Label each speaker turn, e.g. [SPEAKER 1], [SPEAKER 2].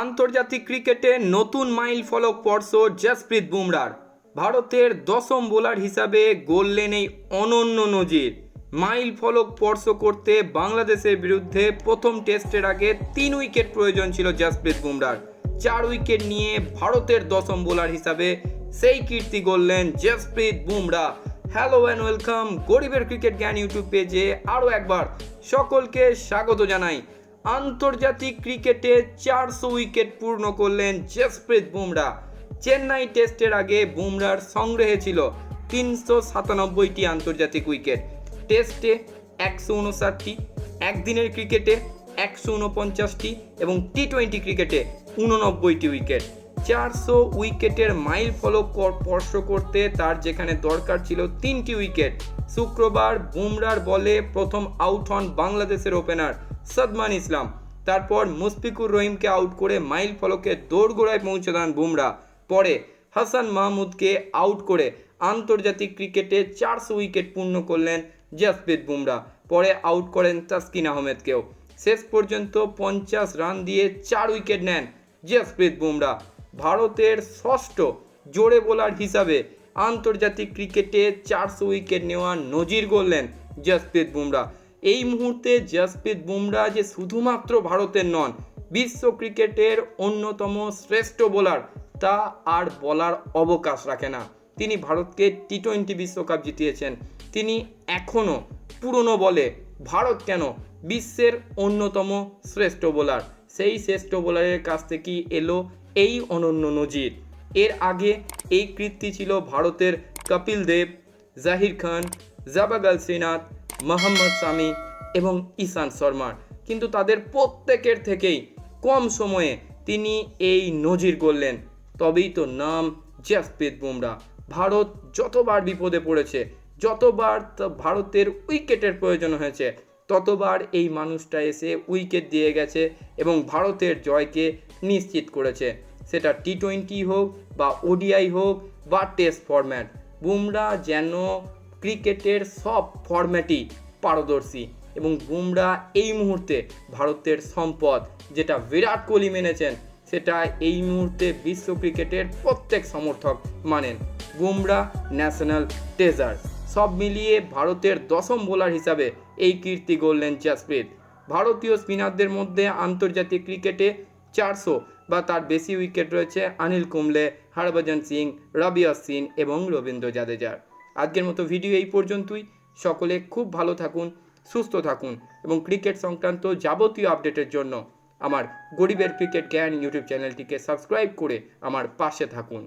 [SPEAKER 1] আন্তর্জাতিক ক্রিকেটে নতুন মাইল ফলক স্পর্শ জসপ্রীত বুমরার। ভারতের দশম বোলার হিসাবে গড়লেন এই অনন্য নজির। মাইল ফলক স্পর্শ করতে বাংলাদেশের বিরুদ্ধে প্রথম টেস্টের আগে তিন উইকেট প্রয়োজন ছিল জসপ্রীত বুমরার। চার উইকেট নিয়ে ভারতের দশম বোলার হিসাবে সেই কীর্তি গড়লেন Jasprit Bumrah. Hello and welcome গরিবের ক্রিকেট জ্ঞান ইউটিউব পেজে আরও একবার সকলকে স্বাগত জানাই। আন্তর্জাতিক ক্রিকেটে চারশো উইকেট পূর্ণ করলেন জসপ্রীত বুমরা। চেন্নাই টেস্টের আগে বুমরার সংগ্রহে ছিল তিনশো সাতানব্বইটি আন্তর্জাতিক উইকেট। টেস্টে একশো উনষাটটি, একদিনের ক্রিকেটে একশো উনপঞ্চাশটি এবং টি টোয়েন্টি ক্রিকেটে উননব্বইটি উইকেট। চারশো উইকেটের মাইল ফলক স্পর্শ করতে তার যেখানে দরকার ছিল তিনটি উইকেট। শুক্রবার বুমরার বলে প্রথম আউট হন বাংলাদেশের ওপেনার সদমান ইসলাম। তারপর মুশফিকুর রহিমকে আউট করে মাইল ফলকে দৌড়গোড়ায় পৌঁছে দেন বুমরা। পরে হাসান মাহমুদকে আউট করে আন্তর্জাতিক ক্রিকেটে চারশো উইকেট পূর্ণ করলেন জসপ্রীত বুমরা। পরে আউট করেন তাসকিন আহমেদকেও। শেষ পর্যন্ত পঞ্চাশ রান দিয়ে চার উইকেট নেন জসপ্রীত বুমরা। ভারতের ষষ্ঠ জোরে বোলার হিসাবে আন্তর্জাতিক ক্রিকেটে চারশো উইকেট নেওয়ার নজির গড়লেন জসপ্রীত বুমরা। এই মুহূর্তে জসপ্রীত বুমরা যে শুধুমাত্র ভারতের নন, বিশ্ব ক্রিকেটের অন্যতম শ্রেষ্ঠ বোলার তা আর বলার অবকাশ রাখে না। তিনি ভারতকে টি টোয়েন্টি বিশ্বকাপ জিতিয়েছেন। তিনি এখনও পুরনো বলে ভারত কেন বিশ্বের অন্যতম শ্রেষ্ঠ বোলার সেই শ্রেষ্ঠ বোলারের কাছ থেকেই এলো এই অনন্য নজির। এর আগে এই কীর্তি ছিল ভারতের কপিল দেব, জাহির খান, জাবাগাল শ্রীনাথ মোহাম্মদ সামি এবং ঈশান শর্মার। কিন্তু তাদের প্রত্যেকের থেকেই কম সময়ে তিনি এই নজির গড়লেন। তবেই তো নাম জসপ্রীত বুমরা। ভারত যতবার বিপদে পড়েছে, যতবার ভারতের উইকেটের প্রয়োজন হয়েছে, ততবার এই মানুষটা এসে উইকেট দিয়ে গেছে এবং ভারতের জয়কে নিশ্চিত করেছে। সেটা টি টোয়েন্টি হোক বা ওডিআই হোক বা টেস্ট ফরম্যাট। বুমরা যেন ক্রিকেটের সব ফরম্যাটই পারদর্শী এবং বুমরা এই মুহূর্তে ভারতের সম্পদ, যেটা বিরাট কোহলি মেনেছেন, সেটা এই মুহূর্তে বিশ্ব ক্রিকেটের প্রত্যেক সমর্থক মানেন। বুমরা ন্যাশনাল ট্রেজার সব মিলিয়ে ভারতের দশম বোলার হিসাবে এই কীর্তি গড়লেন জসপ্রীত। ভারতীয় স্পিনারদের মধ্যে আন্তর্জাতিক ক্রিকেটে চারশো বা তার বেশি উইকেট রয়েছে অনিল কুম্বলে, হরভজন সিং, রবি অশ্বিন এবং রবীন্দ্র জাদেজার আজকের মতো ভিডিও এই পর্যন্তই। সকলে খুব ভালো থাকুন, সুস্থ থাকুন এবং ক্রিকেট সংক্রান্ত যাবতীয় আপডেটের জন্য আমার গরিবের ক্রিকেট জ্ঞান ইউটিউব চ্যানেলটিকে সাবস্ক্রাইব করে আমার পাশে থাকুন।